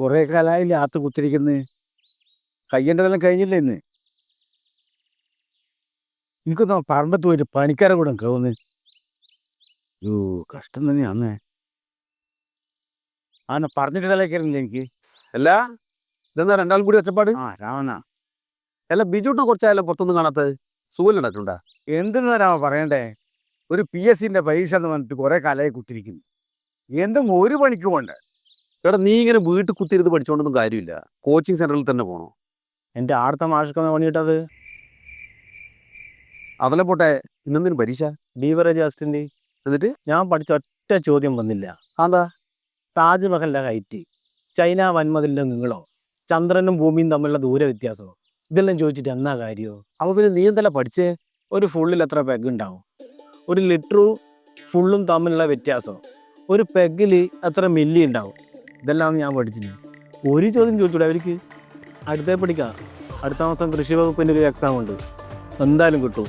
കുറെ കാലമായില്ലേ ആത്ത് കുത്തിരിക്കുന്നത് കയ്യേണ്ടതെല്ലാം കഴിഞ്ഞില്ലേ ഇന്ന്? എനിക്കൊന്ന് പറമ്പത്ത് പോയിട്ട് പണിക്കാരെ കൂടെ കവുന്ന് യോ കഷ്ടം തന്നെയാന്നേ ആന പറഞ്ഞിട്ട് തലേക്കറിയില്ല എനിക്ക്? അല്ല ഇതെന്താ രണ്ടാളും കൂടി ഒച്ചപ്പാട്? ആ രാവണ അല്ല ബിജുട്ടിനെ കുറച്ചായാലും പുറത്തൊന്നും കാണാത്തത്? സുഖലുണ്ടായിട്ടുണ്ടാ എന്തെന്ന് രാമ പറയണ്ടേ? ഒരു പി എസ് സിന്റെ പരീക്ഷ എന്ന് പറഞ്ഞിട്ട് കുറെ കാലമായി കുത്തിരിക്കുന്നു. എന്തും ഒരു പണിക്ക് പോണ്ടേ? എടാ നീ ഇങ്ങനെ വീട്ടിൽ കുത്തിരുന്ന് പഠിച്ചുകൊണ്ടൊന്നും കാര്യമില്ല. കോച്ചിങ് സെന്ററിൽ തന്നെ പോകണോ എന്റെ ആർത്ത മാഷക്കുന്ന പണിയിട്ടത്? അതല്ല പോട്ടെ ഇന്നെന്തിനു പരീക്ഷ? Beverage assistant. എന്നിട്ട്? ഞാൻ പഠിച്ച ഒറ്റ ചോദ്യം വന്നില്ല. അതാ താജ്മഹലിന്റെ ഹൈറ്റ് ചൈന വൻമതിലിന്റെ നീളോ ചന്ദ്രനും ഭൂമിയും തമ്മിലുള്ള ദൂര വ്യത്യാസമോ? ഇതെല്ലാം ചോദിച്ചിട്ട് എന്നാ കാര്യമോ അപ്പൊ പിന്നെ നീ എന്തല്ല പഠിച്ചേ? ഒരു ഫുള്ളിൽ എത്ര പെഗ് ഉണ്ടാവും? ഒരു ലിറ്ററും ഫുള്ളും തമ്മിലുള്ള വ്യത്യാസം? ഒരു പെഗിൽ എത്ര മില്ലി ഉണ്ടാവും? ഇതെല്ലാം ഞാൻ പഠിച്ചിന് ഒരു ചോദ്യം ചോദിച്ചൂടെ അവർക്ക്? അടുത്തേ പഠിക്കാം. അടുത്ത മാസം കൃഷി വകുപ്പിന്റെ ഒരു എക്സാം ഉണ്ട്. എന്തായാലും കിട്ടും.